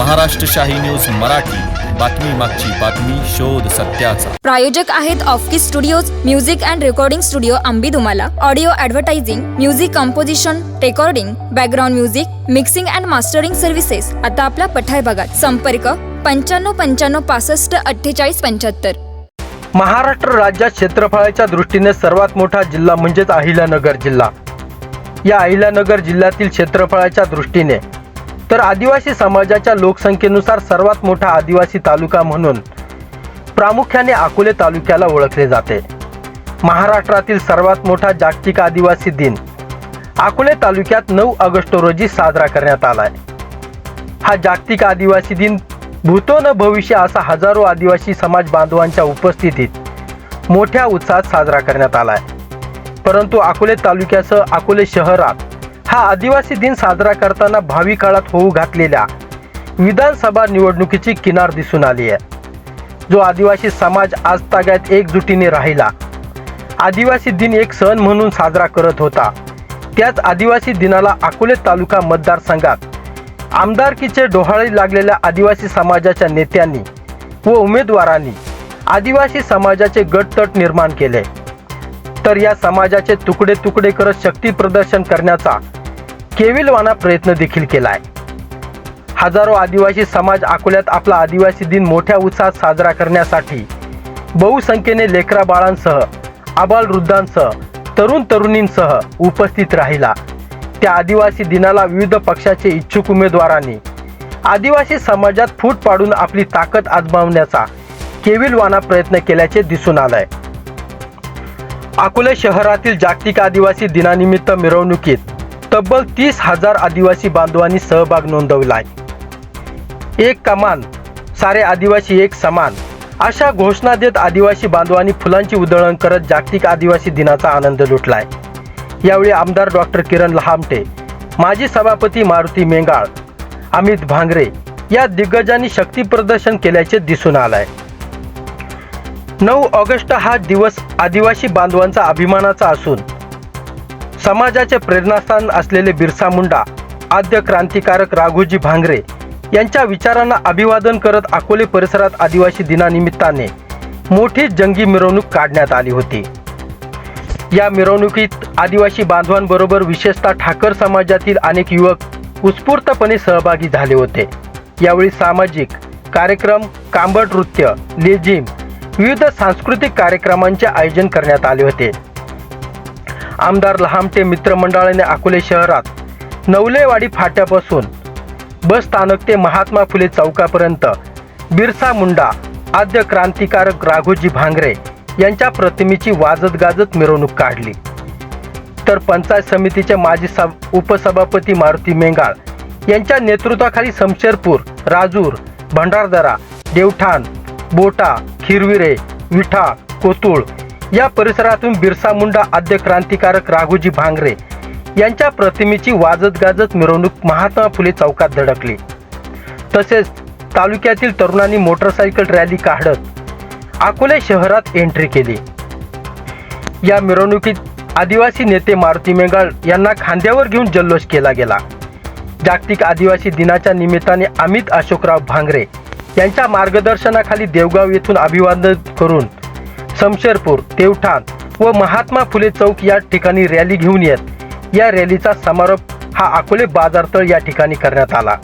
महाराष्ट्र शाही न्यूज मराठी. बातमी मागची बातमी शोध सत्याचा. प्रायोजक आहेत Offkey studios music and recording studio Ambi तुम्हाला audio advertising music composition recording background music mixing and mastering services आता आपला पठार भागात संपर्क पंच्याण्णव पंच्याण्णव पासष्ट अठ्ठेचाळीस पंच्याहत्तर. महाराष्ट्र राज्यात क्षेत्रफळाच्या दृष्टीने सर्वात मोठा जिल्हा म्हणजेच अहिल्यानगर जिल्हा. या अहिल्यानगर जिल्ह्यातील क्षेत्रफळाच्या दृष्टीने तर आदिवासी समाजाच्या लोकसंख्येनुसार सर्वात मोठा आदिवासी तालुका म्हणून प्रामुख्याने अकोले तालुक्याला ओळखले जाते. महाराष्ट्रातील सर्वात मोठा जागतिक आदिवासी दिन अकोले तालुक्यात नऊ ऑगस्ट रोजी साजरा करण्यात आलाय. हा जागतिक आदिवासी दिन भूतो न भविष्य असा हजारो आदिवासी समाज बांधवांच्या उपस्थितीत मोठ्या उत्साहात साजरा करण्यात आलाय. परंतु अकोले तालुक्यासह अकोले शहरात हा आदिवासी दिन साजरा करताना भावी काळात होऊ घातलेल्या विधानसभा निवडणुकीची किनार दिसून आली आहे. जो आदिवासी समाज आज ताग्यात एकजुटीने राहिला. आदिवासी दिन एक सण म्हणून साजरा करत होता. त्याच आदिवासी दिनाला अकोले तालुका मतदारसंघात आमदारकीचे डोहाळे लागलेल्या आदिवासी समाजाच्या नेत्यांनी व उमेदवारांनी आदिवासी समाजाचे गटतट निर्माण केले. तर या समाजाचे तुकडे तुकडे करत शक्ती प्रदर्शन करण्याचा केविलवाना प्रयत्न देखील केला आहे हजारो आदिवासी समाज अकोल्यात आपला आदिवासी दिन मोठ्या उत्साहात साजरा करण्यासाठी बहुसंख्येने लेकरा बाळांसह आबालवृद्धांसह तरुण तरुणींसह उपस्थित राहिला. त्या आदिवासी दिनाला विविध पक्षाचे इच्छुक उमेदवारांनी आदिवासी समाजात फूट पाडून आपली ताकद आजमावण्याचा केविलवाना प्रयत्न केल्याचे दिसून आलंय. अकोले शहरातील जागतिक आदिवासी दिनानिमित्त मिरवणुकीत तब्बल तीस हजार आदिवासी बांधवांनी सहभाग नोंदवलाय एक कमान सारे आदिवासी एक समान अशा घोषणा देत आदिवासी बांधवांनी फुलांची उधळण करत जागतिक आदिवासी दिनाचा आनंद लुटलाय. यावेळी आमदार डॉक्टर किरण लहामटे माजी सभापती मारुती मेंगाळ अमित भांगरे या दिग्गजांनी शक्ती प्रदर्शन केल्याचे दिसून आलंय. नऊ ऑगस्ट हा दिवस आदिवासी बांधवांचा अभिमानाचा असून समाजाचे प्रेरणास्थान असलेले बिरसा मुंडा आद्य क्रांतिकारक राघोजी भांगरे यांच्या विचारांना अभिवादन करत अकोले परिसरात आदिवासी दिनानिमित्ताने मोठी जंगी मिरवणूक काढण्यात आली होती. या मिरवणुकीत आदिवासी बांधवांबरोबर विशेषतः ठाकर समाजातील अनेक युवक उत्स्फूर्तपणे सहभागी झाले होते. यावेळी सामाजिक कार्यक्रम कांबट नृत्य लेझिम विविध सांस्कृतिक कार्यक्रमांचे आयोजन करण्यात आले होते. आमदार लहामटे मित्रमंडळाने अकोले शहरात नवलेवाडी फाट्यापासून बस स्थानक ते महात्मा फुले चौकापर्यंत बिरसा मुंडा आद्य क्रांतिकारक राघोजी भांगरे यांच्या प्रतिमेची वाजत गाजत मिरवणूक काढली. तर पंचायत समितीचे माजी सभ उपसभापती मारुती मेंगाळ यांच्या नेतृत्वाखाली समशेरपूर राजूर भंडारदरा देवठाण बोटा खिरविरे विठा कोतुळ या परिसरातून बिरसा मुंडा आद्य क्रांतिकारक राघोजी भांगरे यांच्या प्रतिमेची वाजत गाजत मिरवणूक महात्मा फुले चौकात धडकली. तसेच तालुक्यातील तरुणांनी मोटरसायकल रॅली काढत अकोले शहरात एंट्री केली. या मिरवणुकीत आदिवासी नेते मारुती मेंगाळ यांना खांद्यावर घेऊन जल्लोष केला गेला. जागतिक आदिवासी दिनाच्या निमित्ताने अमित अशोकराव भांगरे यांच्या मार्गदर्शनाखाली देवगाव येथून अभिवादन करून समशेरपूर देवठाण व महात्मा फुले चौक या ठिकाणी रॅली घेऊन येत. या रॅलीचा समारोप हा अकोले बाजारतळ या ठिकाणी करण्यात आला.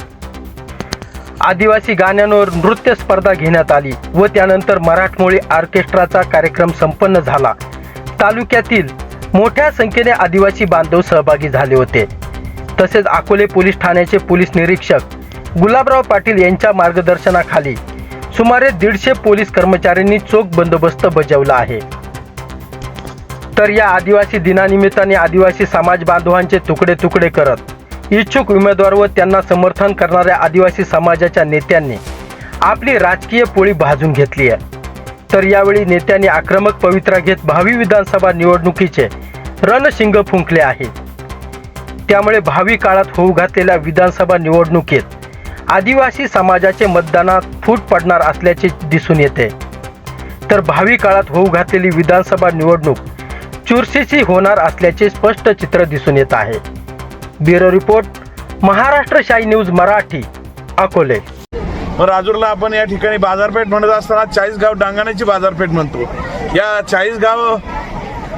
आदिवासी गाण्यांवर नृत्य स्पर्धा घेण्यात आली व त्यानंतर मराठमोळी ऑर्केस्ट्राचा कार्यक्रम संपन्न झाला. तालुक्यातील मोठ्या संख्येने आदिवासी बांधव सहभागी झाले होते. तसेच अकोले पोलीस ठाण्याचे पोलीस निरीक्षक गुलाबराव पाटील यांच्या मार्गदर्शनाखाली सुमारे दीडशे पोलीस कर्मचाऱ्यांनी चोख बंदोबस्त बजावला आहे. तर या आदिवासी दिनानिमित्ताने आदिवासी समाज बांधवांचे तुकडे तुकडे करत इच्छुक उमेदवार व त्यांना समर्थन करणाऱ्या आदिवासी समाजाच्या नेत्यांनी आपली राजकीय पोळी भाजून घेतली आहे. तर यावेळी नेत्यांनी आक्रमक पवित्रा घेत भावी विधानसभा निवडणुकीचे रणशिंग फुंकले आहे. त्यामुळे भावी काळात होऊ घातलेल्या विधानसभा निवडणुकीत आदिवासी समाजाचे मतदानात फूट पडणार असल्याचे दिसून येते. तर भावी काळात होऊ घातलेली विधानसभा निवडणूक चुरशीची होणार असल्याचे स्पष्ट चित्र दिसून येत आहे. ब्युरो रिपोर्ट महाराष्ट्र शाही न्यूज मराठी अकोले. राजूरला आपण या ठिकाणी बाजारपेठ म्हणत असताना चाळीसगाव डांगाण्याची बाजारपेठ म्हणतो. या चाळीसगाव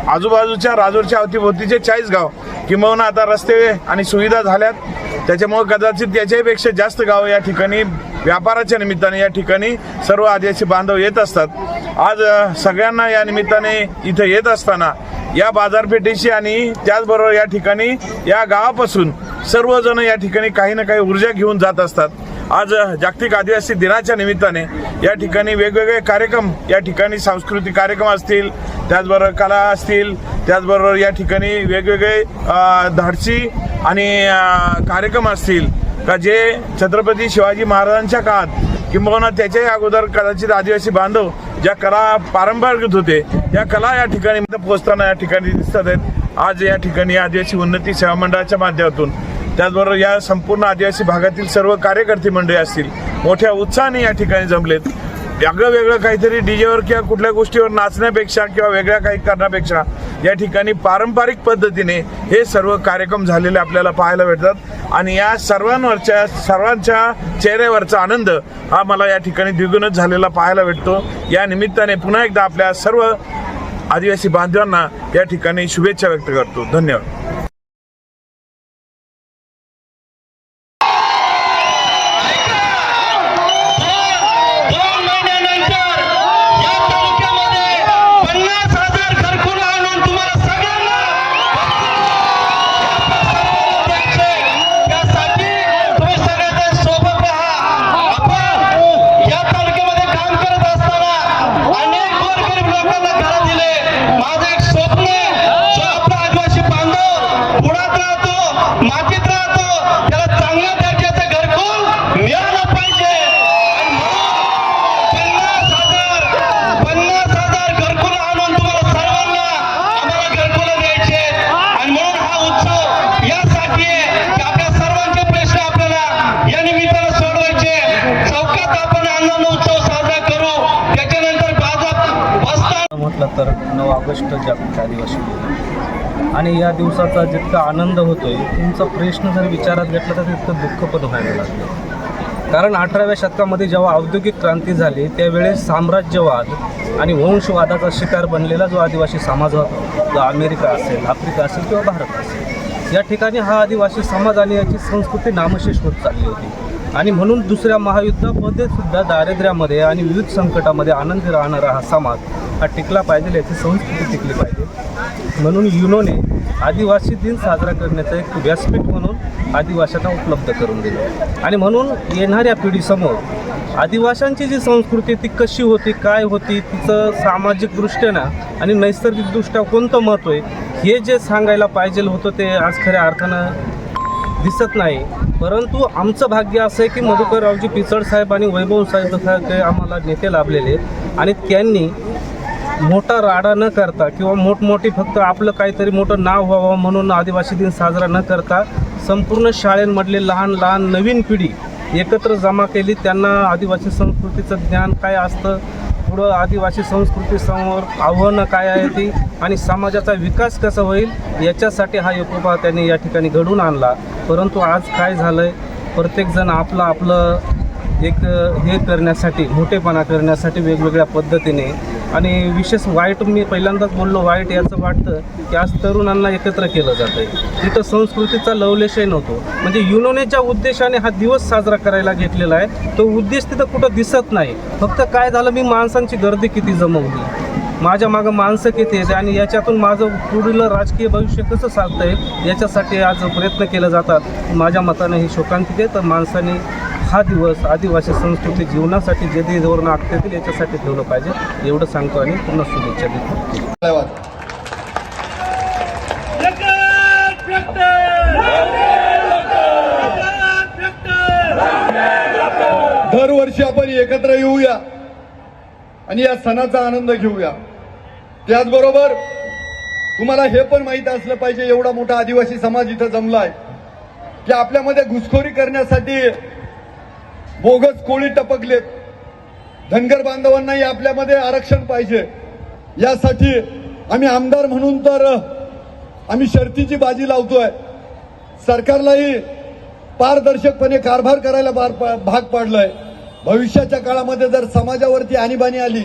आजूबाजूच्या राजूरच्या अवतीभोवतीचे चाळीस गाव किंबहुना आता रस्ते आणि सुविधा झाल्यात. त्याच्यामुळे कदाचित त्याच्यापेक्षा जास्त गाव या ठिकाणी व्यापाराच्या निमित्ताने या ठिकाणी सर्व आदिवासी बांधव येत असतात. आज सगळ्यांना या निमित्ताने इथं येत असताना या बाजारपेठेशी आणि त्याचबरोबर या ठिकाणी या गावापासून सर्वजण या ठिकाणी काही ना काही ऊर्जा घेऊन जात असतात. आज जागतिक आदिवासी दिनाच्या निमित्ताने या ठिकाणी वेगवेगळे कार्यक्रम या ठिकाणी सांस्कृतिक कार्यक्रम असतील त्याचबरोबर कला असतील त्याचबरोबर या ठिकाणी वेगवेगळे धाडसी आणि कार्यक्रम असतील. का जे छत्रपती शिवाजी महाराजांच्या काळात किंबहुना त्याच्याही अगोदर कदाचित आदिवासी बांधव ज्या कला पारंपरिक होते या कला या ठिकाणी पोहोचताना या ठिकाणी दिसतात आहेत. आज या ठिकाणी आदिवासी उन्नती सेवा मंडळाच्या माध्यमातून त्याचबरोबर या संपूर्ण आदिवासी भागातील सर्व कार्यकर्ते मंडळी असतील मोठ्या उत्साहाने या ठिकाणी जमलेत. वेगळं वेगळं काहीतरी डीजेवर किंवा कुठल्या गोष्टीवर नाचण्यापेक्षा किंवा वेगळ्या काही करण्यापेक्षा या ठिकाणी पारंपरिक पद्धतीने हे सर्व कार्यक्रम झालेले आपल्याला पाहायला भेटतात. आणि या सर्वांवरच्या सर्वांच्या चेहऱ्यावरचा आनंद हा मला या ठिकाणी द्विगुणच झालेला पाहायला भेटतो. या निमित्ताने पुन्हा एकदा आपल्या सर्व आदिवासी बांधवांना या ठिकाणी शुभेच्छा व्यक्त करतो. धन्यवाद. नऊ ऑगस्ट जागतिक आदिवासी दिन आणि या दिवसाचा जितका आनंद होतोय तुमचा प्रश्न जर विचारात घेतला तर तितकं दुःख पण व्हायला लागलं. कारण अठराव्या शतकामध्ये जेव्हा औद्योगिक क्रांती झाली त्यावेळेस साम्राज्यवाद आणि वंशवादाचा शिकार बनलेला जो आदिवासी समाज होता जो अमेरिका असेल आफ्रिका असेल किंवा भारत असेल या ठिकाणी हा आदिवासी समाज आणि याची संस्कृती नामशेष होत चालली होती. आणि म्हणून दुसऱ्या महायुद्धामध्ये सुद्धा दारिद्र्यामध्ये आणि विविध संकटामध्ये आनंदी राहणारा हा समाज हा टिकला पाहिजे याची संस्कृती टिकली पाहिजे. म्हणून युनोने आदिवासी दिन साजरा करण्याचं एक व्यासपीठ म्हणून आदिवाशांना उपलब्ध करून दिलं. आणि म्हणून येणाऱ्या पिढीसमोर आदिवाशांची जी संस्कृती ती कशी होती काय होती तिचं सामाजिकदृष्ट्यानं आणि नैसर्गिकदृष्ट्या कोणतं महत्त्व आहे हे जे सांगायला पाहिजे होतं ते आज खऱ्या अर्थानं दिसत नाही. परंतु आमचं भाग्य असं आहे की मधुकररावजी पिचड साहेब आणि वैभव साहेब आम्हाला नेते लाभलेले आणि त्यांनी मोठा राडा न करता किंवा मोठमोठी फक्त आपलं काहीतरी मोठं नाव व्हावं म्हणून आदिवासी दिन साजरा न करता संपूर्ण शाळेंमधले लहान लहान नवीन पिढी एकत्र जमा केली. त्यांना आदिवासी संस्कृतीचं ज्ञान काय असतं? पुढं आदिवासी संस्कृतीसमोर आव्हानं काय आहे ती? आणि समाजाचा विकास कसा होईल? याच्यासाठी हा एकोपा त्यांनी या ठिकाणी घडून आणला. परंतु आज काय झालं आहे प्रत्येकजण आपलं आपलं एक हे करण्यासाठी मोठेपणा करण्यासाठी वेगवेगळ्या पद्धतीने आणि विशेष वाईट मी पहिल्यांदाच बोललो वाईट याचं वाटतं की आज तरुणांना एकत्र केलं जातं आहे तिथं संस्कृतीचा लवलेशही नव्हतो. म्हणजे युनोनेच्या उद्देशाने हा दिवस साजरा करायला घेतलेला आहे. तो उद्देश तिथं कुठं दिसत नाही. फक्त काय झालं मी माणसांची गर्दी किती जमवली. माझ्या मागं माणसं किती येते आणि याच्यातून माझं पुढील राजकीय भविष्य कसं साधता आहे याच्यासाठी आज प्रयत्न केले जातात. माझ्या मताने ही शोकांतिक आहे. तर माणसाने हा दिवस आदिवासी संस्कृती जीवनासाठी जे जे धोरणं आखतील याच्यासाठी ठेवलं पाहिजे. एवढं सांगतो आणि पुन्हा शुभेच्छा देतो. दरवर्षी आपण एकत्र येऊया आणि या सणाचा आनंद घेऊया. त्याचबरोबर तुम्हाला हे पण माहीत असलं पाहिजे एवढा मोठा आदिवासी समाज इथं जमलाय की आपल्यामध्ये घुसखोरी करण्यासाठी बोगस कोळी टपकलेत. धनगर बांधवांनाही आपल्यामध्ये आरक्षण पाहिजे. यासाठी आम्ही आमदार म्हणून तर आम्ही शर्तीची बाजी लावतोय. सरकारलाही पारदर्शकपणे कारभार करायला बार भाग पाडलाय. भविष्याच्या काळामध्ये जर समाजावरती आणीबाणी आली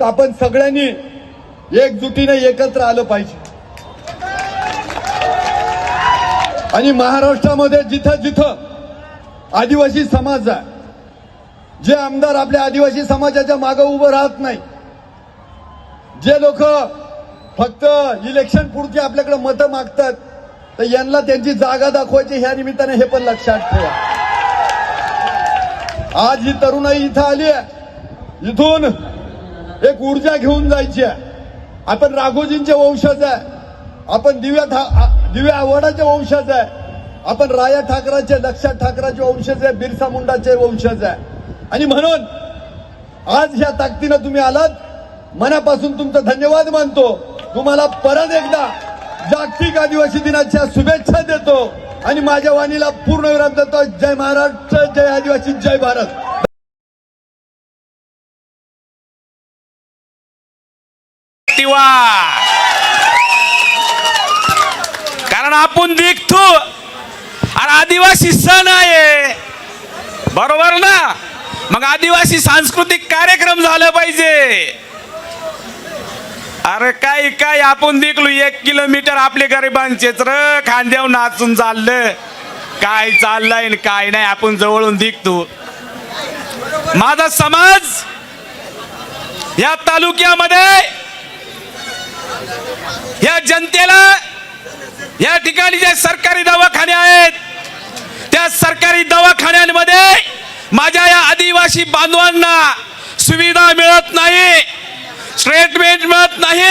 तर आपण सगळ्यांनी एकजुटीने एकत्र आलं पाहिजे. आणि महाराष्ट्रामध्ये जिथं जिथं आदिवासी समाज आहे जे आमदार आपल्या आदिवासी समाजाच्या मागे उभं राहत नाही जे लोक फक्त इलेक्शन पुरती आपल्याकडे मतं मागतात तर यांना त्यांची जागा दाखवायची ह्या निमित्ताने हे पण लक्षात ठेवा. आज ही तरुणाई इथं आली आहे. इथून एक ऊर्जा घेऊन जायची आहे. आपण राघोजींचे वंशज आहे. आपण दिव्या था दिव्या आव्हाडाचे वंशज आहे. आपण राया ठाकराचे लक्षात ठाकराचे वंशज आहे बिरसा मुंडाचे वंशज आहे. आणि म्हणून आज ह्या ताकदीनं तुम्ही आलात. मनापासून तुमचा धन्यवाद मानतो. तुम्हाला परत एकदा जागतिक आदिवासी दिनाच्या शुभेच्छा देतो. आणि माझ्या वाणीला पूर्ण विराम देतो. जय महाराष्ट्र जय आदिवासी जय भारत. कारण आपण देखतो. आणि आदिवासी सण आहे. बरोबर ना? मग आदिवासी सांस्कृतिक कार्यक्रम झालं पाहिजे. अरे काय काय आपण देखलो एक किलोमीटर आपले गरिबांचे र खांद्यावर नाचून चाललं. काय चाललंय आणि काय नाही आपण जवळून दिखतो. माझा समाज या तालुक्यामध्ये या जनतेला या ठिकाणी जे सरकारी दवाखाने आहेत त्या सरकारी दवाखान्यांमध्ये माझ्या या आदिवासी बांधवांना सुविधा मिळत नाही ट्रीटमेंट मिळत नाही.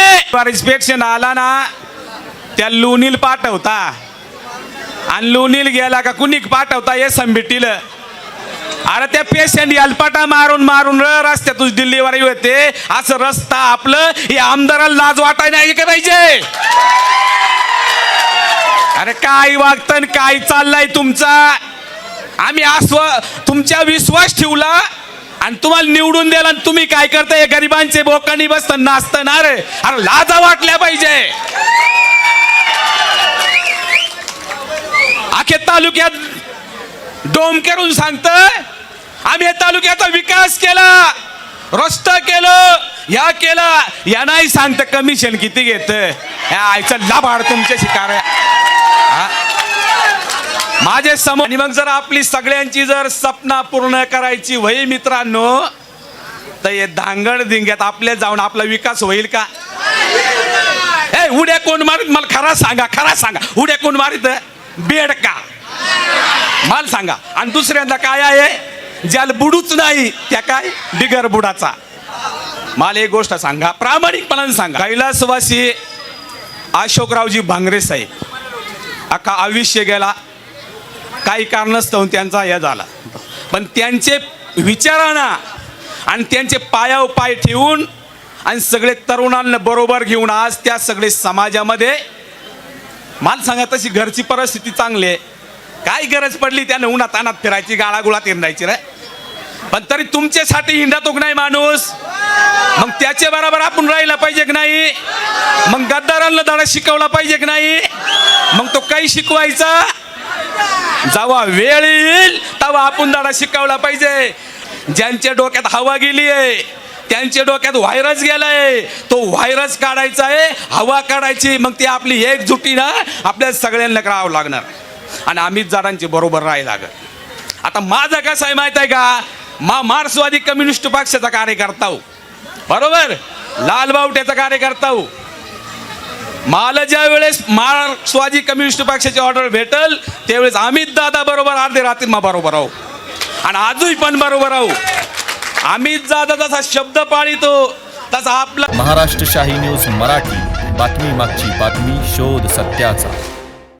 इन्स्पेक्शन आला ना त्या लोणील पाठवता. आणि लोणील गेला का कुणीक पाठवता हे संबिटील. अरे त्या पेशंट यालपाटा मारून मारून रस्त्यातून दिल्लीवर होते. असं रस्ता आपलं हे आमदाराला लाज वाटाय नाही का पाहिजे? अरे काय वागतं आणि काय चाललंय तुमचा? आम्ही आस्व तुमच्या विश्वास ठेवला आणि तुम्हाला निवडून दिला आणि तुम्ही काय करताय गरिबांचे बोकांनी बसत नाचतं ना रे अरे लाजा वाटल्या पाहिजे. अखे तालुक्यात डोम करून सांगतोय आम्ही या तालुक्याचा विकास केला रस्त केलं या केला. या नाही सांगत कमिशन किती घेत. या आयचं लाभाड तुमच्या शिकार माझे सम आणि मग जर आपली सगळ्यांची जर सपना पूर्ण करायची वही मित्रांनो तर हे धांगड दिंग्यात आपले जाऊन आपला विकास होईल का? ए उड्या कोण मारित? मला खरा सांगा खरा सांगा. उड्या कोण मारित? बेड का? मला सांगा. आणि दुसऱ्यांदा काय आहे? ज्याला बुडूच नाही त्या काय? बिगर बुडाचा. मला एक गोष्ट सांगा प्रामाणिकपणाने सांगा. कैलासवासी अशोकरावजी भांगरे साहेब अख्खा आयुष्य गेला. काही कारणास्तव त्यांचा हे झाला. पण त्यांचे विचारांना आणि त्यांचे पाया पाय ठेवून आणि सगळे तरुणांना बरोबर घेऊन आज त्या सगळे समाजामध्ये मला सांगा तशी घरची परिस्थिती चांगली आहे. काय गरज पडली त्याने उन्हात अनात फिरायची गाळागुळात हिंडायची रे. पण तरी तुमच्यासाठी हिंडातो की नाही माणूस? मग त्याच्या बरोबर आपण राहिला पाहिजे की नाही? मग गद्दारांना धडा शिकवला पाहिजे की नाही? मग तो काही शिकवायचा? जेव्हा वेळ येईल तेव्हा आपण धडा शिकवला पाहिजे. ज्यांच्या डोक्यात हवा गेली आहे त्यांच्या डोक्यात व्हायरस गेलाय. तो व्हायरस काढायचा आहे हवा काढायची मग ती आपली एकजुटीनं आपल्या सगळ्यांना करावं लागणार. आणि अमित जाडांचे बरोबर राहायला लागत. आता माझं कसं आहे माहीत आहे का? मा मार्क्सवादी कम्युनिस्ट पक्षाचा कार्यकर्ता हो. बरोबर? लाल बावट्याचा कार्यकर्ता हो. मला ज्या वेळेस मार्क्सवादी कम्युनिस्ट पक्षाची ऑर्डर भेटल त्यावेळेस अमित दादा बरोबर अर्धे रात्री मा बरोबर आहो. आणि आजही पण बरोबर आहो. अमित दादा जसा शब्द पाळितो तसा आपला महाराष्ट्र शाही न्यूज मराठी. बातमी मागची बातमी शोध सत्याचा.